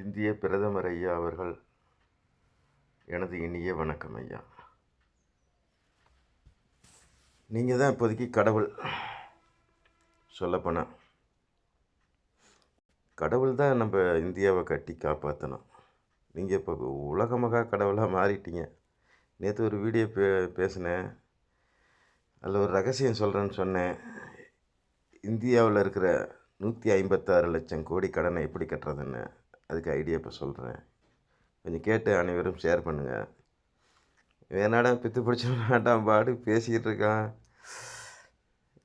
இந்திய பிரதமர் ஐயா அவர்கள் எனது இனிய வணக்கம் ஐயா. நீங்கள் தான் இப்போதைக்கு கடவுள். சொல்லப்போனால் கடவுள் தான் நம்ம இந்தியாவை கட்டி காப்பாற்றணும் நீங்கள் இப்போ உலகமாக கடவுளாக மாறிட்டீங்க. நேற்று ஒரு வீடியோ பே பேசினேன். அதில் ஒரு ரகசியம் சொல்கிறேன்னு சொன்னேன். இந்தியாவில் இருக்கிற நூற்றி ஐம்பத்தாறு லட்சம் கோடி கடனை எப்படி கட்டுறதுன்னு. அதுக்கு ஐடியா இப்போ சொல்கிறேன் கொஞ்சம் கேட்டு அனைவரும் ஷேர் பண்ணுங்கள் வேணாடா பித்து பிடிச்ச பாடு பேசிக்கிட்டு இருக்கான்.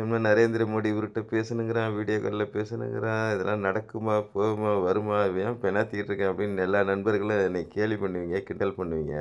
என்ன நரேந்திர மோடி இவர்கிட்ட பேசணுங்கிறான் வீடியோ காலில் பேசணுங்கிறான் இதெல்லாம் நடக்குமா போகுமா வருமா ஏன் பெணாத்திக்கிட்டு இருக்கேன் அப்படின்னு எல்லா நண்பர்களும் என்னை கேலி பண்ணுவீங்க கிண்டல் பண்ணுவீங்க.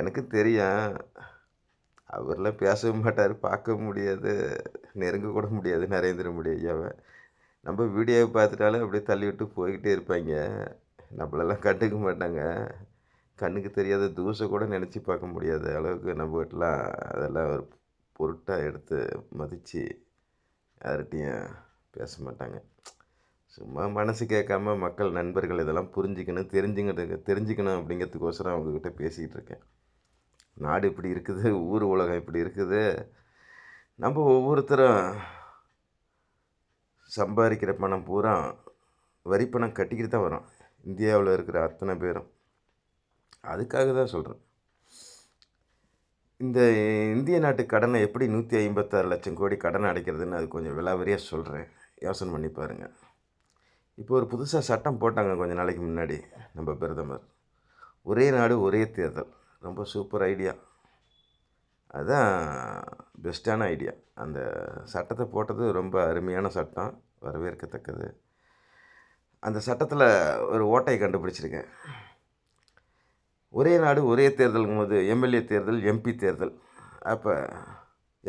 எனக்கு தெரியும் அவர்லாம் பேசவும் மாட்டார் பார்க்க முடியாது நெருங்க கூட முடியாது நரேந்திர மோடி ஐயாவை. நம்ம வீடியோவை பார்த்துட்டாலே அப்படியே தள்ளிவிட்டு போய்கிட்டே இருப்பாங்க. நம்மளெல்லாம் கண்டுக்க மாட்டாங்க. கண்ணுக்கு தெரியாத தூசை கூட நினச்சி பார்க்க முடியாத அளவுக்கு நம்ம வீட்டெலாம் அதெல்லாம் ஒரு பொருட்டாக எடுத்து மதித்து யார்கிட்டையும் பேச மாட்டாங்க. சும்மா மனசு கேட்காம மக்கள் நண்பர்கள் இதெல்லாம் புரிஞ்சிக்கணும் தெரிஞ்சுக்கிட்டு தெரிஞ்சுக்கணும் அப்படிங்கிறதுக்கோசரம் அவங்கக்கிட்ட பேசிக்கிட்டு இருக்கேன். நாடு இப்படி இருக்குது ஊர் உலகம் இப்படி இருக்குது. நம்ம ஒவ்வொருத்தரும் சம்பாதிக்கிற பணம் பூரா வரி பணம் கட்டிக்கிட்டு தான் வரோம். இந்தியாவில் இருக்கிற அத்தனை பேரும். அதுக்காக தான் சொல்கிறேன் இந்த இந்திய நாட்டு கடனை எப்படி நூற்றி ஐம்பத்தாறு லட்சம் கோடி கடன் அடைக்கிறதுன்னு அது கொஞ்சம் விலாவரியாக சொல்கிறேன் யோசனை பண்ணி பாருங்கள் இப்போ ஒரு புதுசாக சட்டம் போட்டாங்க கொஞ்சம் நாளைக்கு முன்னாடி நம்ம பிரதமர். ஒரே நாடு ஒரே தேர்தல். ரொம்ப சூப்பர் ஐடியா. அதுதான் பெஸ்ட்டான ஐடியா. அந்த சட்டத்தை போட்டது ரொம்ப அருமையான சட்டம் வரவேற்கத்தக்கது. அந்த சட்டத்தில் ஒரு ஓட்டையை கண்டுபிடிச்சிருக்கேன். ஒரே நாடு ஒரே தேர்தலுங்கும் போது எம்எல்ஏ தேர்தல் எம்பி தேர்தல். அப்போ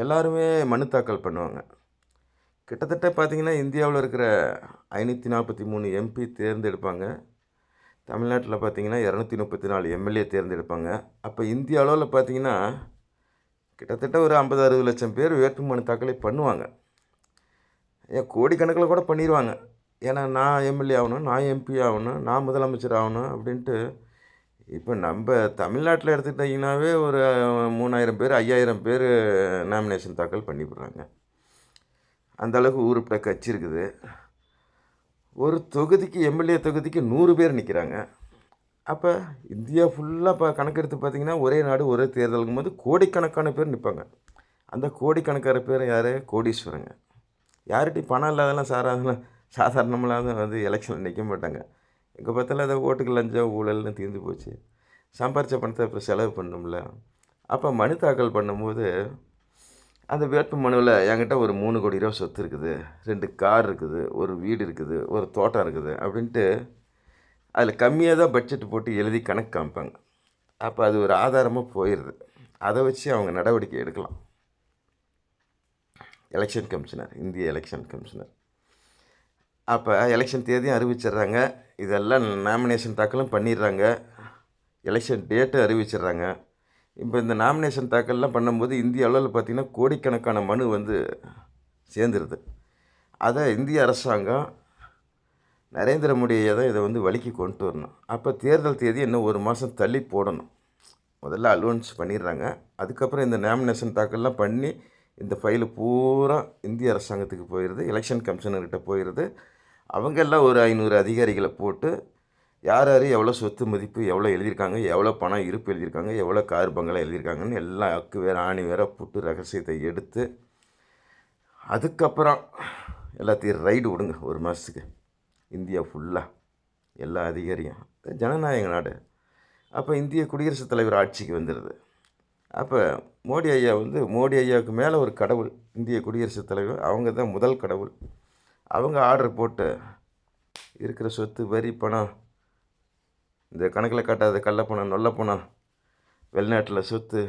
எல்லாருமே மனு தாக்கல் பண்ணுவாங்க. கிட்டத்தட்ட பார்த்திங்கன்னா இந்தியாவில் இருக்கிற ஐநூற்றி நாற்பத்தி மூணு எம்பி தேர்ந்தெடுப்பாங்க. தமிழ்நாட்டில் பார்த்திங்கன்னா இரநூத்தி முப்பத்தி நாலு எம்எல்ஏ தேர்ந்தெடுப்பாங்க. அப்போ இந்திய அளவில் பார்த்திங்கன்னா கிட்டத்தட்ட ஒரு ஐம்பது அறுபது லட்சம் பேர் வேட்புமனு தாக்கலை பண்ணுவாங்க. ஏன் கோடிக்கணக்கில் கூட பண்ணிடுவாங்க ஏன்னா நான் எம்எல்ஏ ஆகணும் நான் எம்பி ஆகணும் நான் முதலமைச்சர் ஆகணும் அப்படின்ட்டு இப்போ நம்ம தமிழ்நாட்டில் எடுத்துக்கிட்டிங்கனாவே ஒரு மூணாயிரம் பேர் ஐயாயிரம் பேர் நாமினேஷன் தாக்கல் பண்ணிவிடுறாங்க. அந்த அளவுக்கு ஊருப்பிட்ட கட்சி இருக்குது. ஒரு தொகுதிக்கு எம்எல்ஏ தொகுதிக்கு நூறு பேர் நிற்கிறாங்க அப்போ இந்தியா ஃபுல்லாக இப்போ கணக்கெடுத்து பார்த்திங்கன்னா ஒரே நாடு ஒரே தேர்தலுங்கும் போது கோடிக்கணக்கான பேர் நிற்பாங்க அந்த கோடிக்கணக்கான பேர் யார்? கோடீஸ்வரங்க. யார்கிட்டையும் பணம் இல்லாதெல்லாம் சாதாரண சாதாரணமெல்லாம் வந்து எலெக்ஷனில் நிற்க மாட்டாங்க. எங்கே பார்த்தாலும் அதை ஓட்டுக்கு லஞ்சம் ஊழல்னு தீர்ந்து போச்சு. சம்பாரித்த பணத்தை இப்போ செலவு பண்ணோம்ல. அப்போ மனு தாக்கல் பண்ணும்போது அந்த வேட்பு மனுவில் என்கிட்ட ஒரு மூணு கோடி ரூபா சொத்து இருக்குது. ரெண்டு கார் இருக்குது ஒரு வீடு இருக்குது ஒரு தோட்டம் இருக்குது அப்படின்ட்டு அதில் கம்மியாக தான் பட்ஜெட் போட்டு எழுதி கணக்கு காமிப்பாங்க. அப்போ அது ஒரு ஆதாரமாக போயிடுது. அதை வச்சு அவங்க நடவடிக்கை எடுக்கலாம். எலெக்ஷன் கமிஷனர் இந்திய எலெக்ஷன் கமிஷனர். அப்போ எலெக்ஷன் தேதியும் அறிவிச்சிடுறாங்க. இதெல்லாம் நாமினேஷன் தாக்கலும் பண்ணிடுறாங்க. எலெக்ஷன் டேட்டும் அறிவிச்சிடுறாங்க. இப்போ இந்த நாமினேஷன் தாக்கல்லாம் பண்ணும்போது இந்திய அளவில் பார்த்திங்கன்னா கோடிக்கணக்கான மனு வந்து சேர்ந்துருது. அதை இந்திய அரசாங்கம் நரேந்திர மோடியை தான் இதை வந்து வழிக்கு கொண்டு வரணும். அப்போ தேர்தல் தேதி இன்னும் ஒரு மாதம் தள்ளி போடணும். முதல்ல அலோன்ஸ் பண்ணிடுறாங்க. அதுக்கப்புறம் இந்த நாமினேஷன் தாக்கல்லாம் பண்ணி இந்த ஃபைலு பூரா இந்திய அரசாங்கத்துக்கு போயிடுது. எலெக்ஷன் கமிஷனர்கிட்ட போயிடுது. அவங்கெல்லாம் ஒரு ஐநூறு அதிகாரிகளை போட்டு யார் யார் எவ்வளோ சொத்து மதிப்பு எவ்வளோ எழுதியிருக்காங்க எவ்வளோ பணம் இருப்பு எழுதியிருக்காங்க எவ்வளோ கார் பங்களா எழுதியிருக்காங்கன்னு எல்லாம் அக்கு வேறு ஆணி வேற புட்டு ரகசியத்தை எடுத்து அதுக்கப்புறம் எல்லாத்தையும் ரைடு விடுங்க ஒரு மாதத்துக்கு. இந்தியா ஃபுல்லாக எல்லா அதிகாரியும். ஜனநாயக நாடு. அப்போ இந்திய குடியரசுத் தலைவர் ஆட்சிக்கு வந்துடுது அப்போ மோடி ஐயா வந்து மோடி ஐயாவுக்கு மேலே ஒரு கடவுள் இந்திய குடியரசுத் தலைவர் அவங்க தான் முதல் கடவுள். அவங்க ஆர்டர் போட்டு இருக்கிற சொத்து வரி பணம் இந்த கணக்கில் காட்டாத கள்ளப்பணம் நொல்ல பணம் வெளிநாட்டில் சொத்து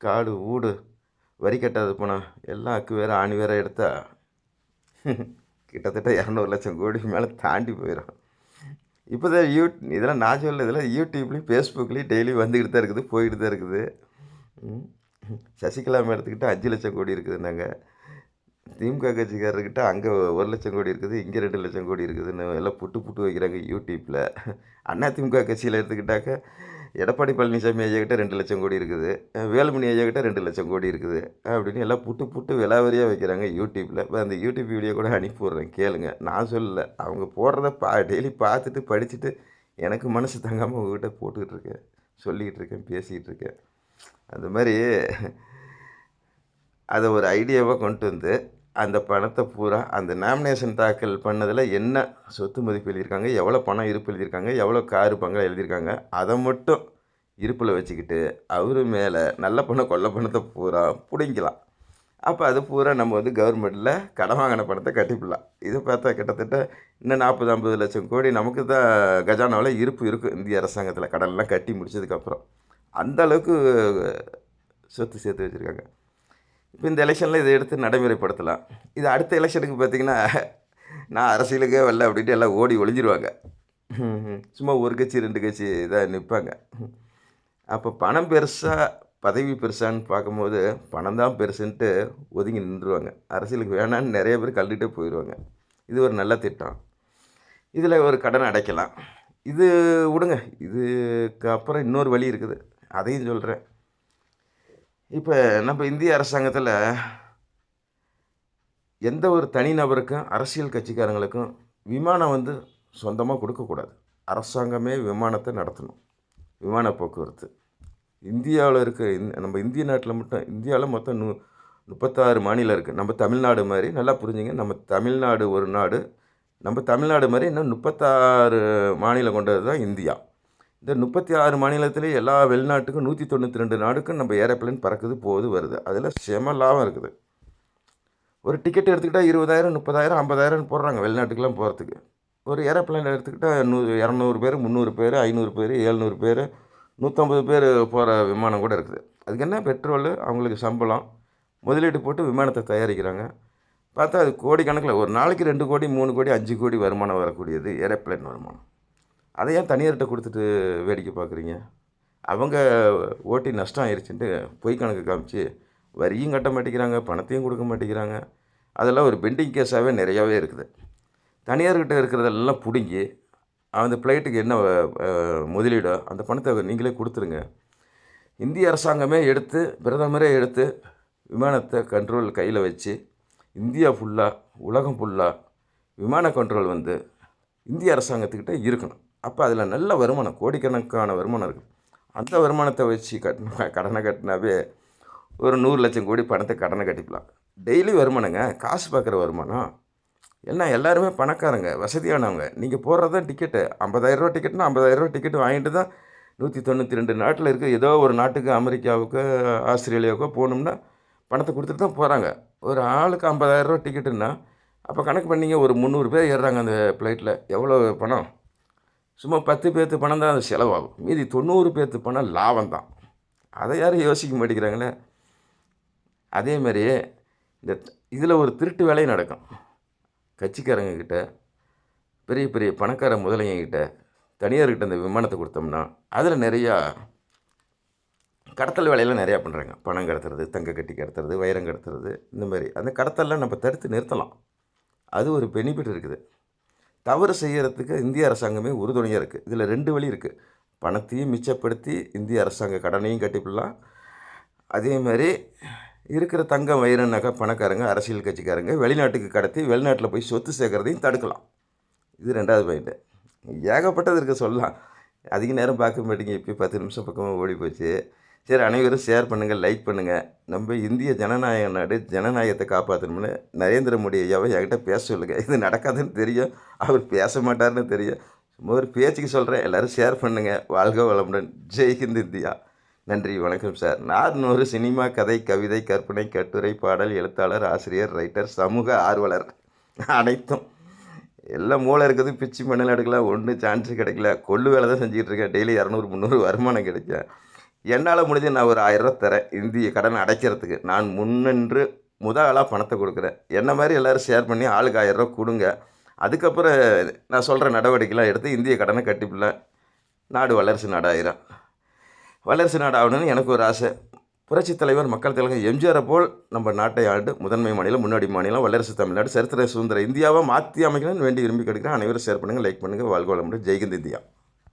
காடு ஊடு வரி கட்டாத பணம் எல்லாம் அக்கு வேறு ஆணி வேறு எடுத்தா கிட்டத்தட்ட இரநூறு லட்சம் கோடி மேலே தாண்டி போயிடும் இப்போ தான் யூ இதெல்லாம் நான் சொல்ல இதெல்லாம் யூடியூப்லேயும் ஃபேஸ்புக்லேயும் டெய்லி வந்துக்கிட்டு தான் இருக்குது போய்கிட்டு தான் இருக்குது சசிகலா மேடத்துக்கிட்ட அஞ்சு லட்சம் கோடி இருக்குதுன்னாங்க. திமுக கட்சிக்காரர்கிட்ட அங்கே ஒரு லட்சம் கோடி இருக்குது இங்கே ரெண்டு லட்சம் கோடி இருக்குதுன்னு எல்லாம் புட்டு புட்டு வைக்கிறாங்க யூடியூப்பில் அண்ணா திமுக கட்சியில் எடுத்துக்கிட்டாக்க எடப்பாடி பழனிசாமி ஐயாக்கிட்ட கிட்ட ரெண்டு லட்சம் கோடி இருக்குது. வேலுமணி ஐயாக்கிட்ட ரெண்டு லட்சம் கோடி இருக்குது. அப்படின்னு எல்லாம் புட்டு புட்டு விலாவரியாக வைக்கிறாங்க யூடியூப்பில் இப்போ அந்த யூடியூப் வீடியோ கூட அனுப்பி விட்றேன். கேளுங்க. நான் சொல்லலை. அவங்க போடுறத பா டெய்லி பார்த்துட்டு படிச்சுட்டு எனக்கு மனசு தங்காமல் உங்ககிட்ட போட்டுக்கிட்டு இருக்கேன். சொல்லிக்கிட்டு இருக்கேன் பேசிக்கிட்டு இருக்கேன். அந்த மாதிரி அதை ஒரு ஐடியாவாக கொண்டு வந்து அந்த பணத்தை பூரா அந்த நாமினேஷன் தாக்கல் பண்ணதில் என்ன சொத்து மதிப்பு எழுதியிருக்காங்க எவ்வளோ பணம் இருப்பு எழுதியிருக்காங்க எவ்வளோ காரு பங்களா எழுதியிருக்காங்க அதை மட்டும் இருப்பில் வச்சுக்கிட்டு அவர் மேலே நல்ல பணம் கொள்ள பணத்தை பூரா பிடிங்கலாம் அப்போ அது பூரா நம்ம வந்து கவர்மெண்ட்டில் கடன் வாங்கின பணத்தை கட்டிப்பிடலாம். இதை பார்த்தா கிட்டத்தட்ட இன்னும் நாற்பது ஐம்பது லட்சம் கோடி நமக்கு தான் கஜானாவில் இருப்பு இருக்கும் இந்திய அரசாங்கத்தில் கடன்லாம் கட்டி முடிச்சதுக்கப்புறம் அந்த அளவுக்கு சொத்து சேர்த்து வச்சுருக்காங்க. இப்போ இந்த எலெக்ஷனில் இதை எடுத்து நடைமுறைப்படுத்தலாம். இது அடுத்த எலெக்ஷனுக்கு பார்த்தீங்கன்னா நான் அரசியலுக்கே வரல அப்படின்ட்டு எல்லாம் ஓடி ஒளிஞ்சிருவாங்க. சும்மா ஒரு கட்சி ரெண்டு கட்சி இதாக நிற்பாங்க அப்போ பணம் பெருசாக பதவி பெருசான்னு பார்க்கும்போது பணம் தான் பெருசுன்ட்டு ஒதுங்கி நின்றுவாங்க அரசியலுக்கு வேணான்னு நிறைய பேர் கழுவிட்டே போயிடுவாங்க. இது ஒரு நல்ல திட்டம். இதில் ஒரு கடன் அடைக்கலாம். இது விடுங்க. இதுக்கு அப்புறம் இன்னொரு வழி இருக்குது. அதையும் சொல்கிறேன் இப்போ நம்ம இந்திய அரசாங்கத்தில் எந்த ஒரு தனிநபருக்கும் அரசியல் கட்சிக்காரங்களுக்கும் விமானம் வந்து சொந்தமாக கொடுக்கக்கூடாது அரசாங்கமே விமானத்தை நடத்தணும். விமான போக்குவரத்து. இந்தியாவில் இருக்க இந்த நம்ம இந்திய நாட்டில் மட்டும் இந்தியாவில் மொத்தம் நூ முப்பத்தாறு மாநிலம் இருக்குது நம்ம தமிழ்நாடு மாதிரி நல்லா புரிஞ்சுங்க. நம்ம தமிழ்நாடு ஒரு நாடு. நம்ம தமிழ்நாடு மாதிரி இன்னும் முப்பத்தாறு மாநிலம் கொண்டது தான் இந்தியா. இந்த முப்பத்தி ஆறு மாநிலத்திலே எல்லா வெளிநாட்டுக்கும் நூற்றி தொண்ணூற்றி ரெண்டு நாடுக்கும் நம்ம ஏரோப்ளேன் பறக்குது போகுது வருது. அதில் செம லாபம் இருக்குது. ஒரு டிக்கெட் எடுத்துக்கிட்டால் இருபதாயிரம் முப்பதாயிரம் ஐம்பதாயிரம் போடுறாங்க வெளிநாட்டுக்கெலாம் போகிறதுக்கு ஒரு ஏரோப்ளேன் எடுத்துக்கிட்டால் நூ இரநூறு பேர் முந்நூறு பேர் ஐநூறு பேர் ஏழ்நூறு பேர் நூற்றம்பது பேர் போகிற விமானம் கூட இருக்குது. அதுக்கு என்ன? பெட்ரோலு அவங்களுக்கு சம்பளம். முதலீடு போட்டு விமானத்தை தயாரிக்கிறாங்க. பார்த்தா அது கோடிக்கணக்கில் ஒரு நாளைக்கு ரெண்டு கோடி மூணு கோடி அஞ்சு கோடி வருமானம் வரக்கூடியது ஏரோப்ளேன் வருமானம். அதை ஏன் தனியார்கிட்ட கொடுத்துட்டு வேடிக்கை பார்க்குறீங்க? அவங்க ஓட்டி நஷ்டம் ஆயிடுச்சுன்ட்டு பொய் கணக்கு காமிச்சு வரியும் கட்ட மாட்டேங்கிறாங்க பணத்தையும் கொடுக்க மாட்டேங்கிறாங்க. அதெல்லாம் ஒரு பெண்டிங் கேஸாகவே நிறையாவே இருக்குது. தனியார்கிட்ட இருக்கிறதெல்லாம் பிடுங்கி அந்த ஃப்ளைட்டுக்கு என்ன முதலீடோ அந்த பணத்தை நீங்களே கொடுத்துருங்க. இந்திய அரசாங்கமே எடுத்து பிரதமரே எடுத்து விமானத்தை கண்ட்ரோல் கையில் வச்சு இந்தியா ஃபுல்லாக உலகம் ஃபுல்லாக விமான கண்ட்ரோல் வந்து இந்திய அரசாங்கத்துக்கிட்ட இருக்கணும். அப்போ அதில் நல்ல வருமானம் கோடிக்கணக்கான வருமானம் இருக்குது அந்த வருமானத்தை வச்சு கட்டின கடனை கட்டினாவே ஒரு நூறு லட்சம் கோடி பணத்தை கடனை கட்டிக்கலாம். டெய்லி வருமானங்க காசு பார்க்குற வருமானம். ஏன்னா எல்லாருமே பணக்காரங்க வசதியானவங்க. நீங்கள் போடுறது தான் டிக்கெட்டு ஐம்பதாயிரரூவா டிக்கெட்னா ஐம்பதாயிரரூவா டிக்கெட் வாங்கிட்டு தான் நூற்றி தொண்ணூற்றி ரெண்டு நாட்டில் இருக்க. ஏதோ ஒரு நாட்டுக்கு அமெரிக்காவுக்கோ ஆஸ்திரேலியாவுக்கோ போகணும்னா பணத்தை கொடுத்துட்டு தான் போகிறாங்க ஒரு ஆளுக்கு ஐம்பதாயிரரூவா டிக்கெட்டுன்னா அப்போ கணக்கு பண்ணிங்க ஒரு முந்நூறு பேர் ஏறுறாங்க அந்த ஃப்ளைட்டில் எவ்வளோ பணம்? சும்மா பத்து பேர்த்து பணம் தான் அது செலவாகும். மீதி தொண்ணூறு பேர்த்து பணம் லாபம் தான். அதை யாரும் யோசிக்க மாட்டேங்கிறாங்களே? அதே மாதிரியே இந்த இதில் ஒரு திருட்டு வேலை நடக்கும். கட்சிக்காரங்கக்கிட்ட பெரிய பெரிய பணக்கார முதலைங்கக்கிட்ட தனியார்கிட்ட இந்த விமானத்தை கொடுத்தோம்னா அதில் நிறையா கடத்தல் வேலையெல்லாம் நிறையா பண்ணுறாங்க. பணம் கடத்துறது தங்க கட்டி கடத்துறது வைரம் கடத்துறது இந்த மாதிரி. அந்த கடத்தல்லாம் நம்ம தடுத்து நிறுத்தலாம். அது ஒரு பெனிஃபிட் இருக்குது. தவறு செய்கிறதுக்கு இந்திய அரசாங்கமே உறுதுணையாக இருக்குது இதில் ரெண்டு வழி இருக்குது பணத்தையும் மிச்சப்படுத்தி இந்திய அரசாங்க கடனையும் கட்டிப்பிடலாம். அதே மாதிரி இருக்கிற தங்கம் வைர பணக்காரங்க அரசியல் கட்சிக்காரங்க வெளிநாட்டுக்கு கடத்தி வெளிநாட்டில் போய் சொத்து சேர்க்கறதையும் தடுக்கலாம். இது ரெண்டாவது பாயிண்ட்டு ஏகப்பட்டது இருக்க சொல்லலாம். அதிக நேரம் பார்க்க மாட்டேங்க. இப்போ பத்து நிமிஷம் பக்கமாக ஓடி போச்சு சரி அனைவரும் ஷேர் பண்ணுங்கள் லைக் பண்ணுங்கள் நம்ம இந்திய ஜனநாயக நாடு ஜனநாயகத்தை காப்பாற்றணும்னு நரேந்திர மோடி ஐயாவை என்கிட்ட பேச சொல்லுங்கள் இது நடக்காதுன்னு தெரியும். அவர் பேச மாட்டார்னு தெரியும். சும்மா ஒரு பேச்சுக்கு சொல்கிறேன் எல்லோரும் ஷேர் பண்ணுங்கள் வாழ்க வளமுடன். ஜெய்ஹிந்த் இந்தியா. நன்றி வணக்கம் சார் நான் ஒரு சினிமா கதை கவிதை கற்பனை கட்டுரை பாடல் எழுத்தாளர் ஆசிரியர் ரைட்டர் சமூக ஆர்வலர் அனைத்தும். எல்லாம் மூளை இருக்குது. பிச்சு மண்ணில் எடுக்கலாம். ஒன்றும் சான்ஸு கிடைக்கல. கொள்ளு வேலை தான் செஞ்சுக்கிட்டு இருக்கேன். டெய்லி இரநூறு முந்நூறு வருமானம் கிடைக்கும். என்னால் முடிஞ்சு நான் ஒரு ஆயிரரூவா தரேன். இந்திய கடனை அடைக்கிறதுக்கு. நான் முன்னின்று முத ஆளாக பணத்தை கொடுக்குறேன். என்ன மாதிரி எல்லோரும் ஷேர் பண்ணி ஆளுக்கு ஆயிரரூவா கொடுங்க. அதுக்கப்புறம் நான் சொல்கிற நடவடிக்கைலாம் எடுத்து இந்திய கடனை கட்டிப்பிடலாம் நாடு வளர்ச்சி நாடாயிரும். வளர்ச்சி நாடு ஆகணும்னு எனக்கு ஒரு ஆசை. புரட்சித் தலைவர் மக்கள் தலைவர் எம்ஜிஆரை போல் நம்ம நாட்டை ஆண்டு முதன்மை மாநிலம் முன்னாடி மாநிலம் வல்லரசு தமிழ்நாடு சரித்திர சுதந்திர இந்தியாவை மாற்றி அமைக்கணும்னு வேண்டி விரும்பி கிடைக்கிறேன் அனைவரும் ஷேர் பண்ணுங்கள் லைக் பண்ணுங்கள் வாழ்க வளமுடன். ஜெய்ஹிந்த் இந்தியா.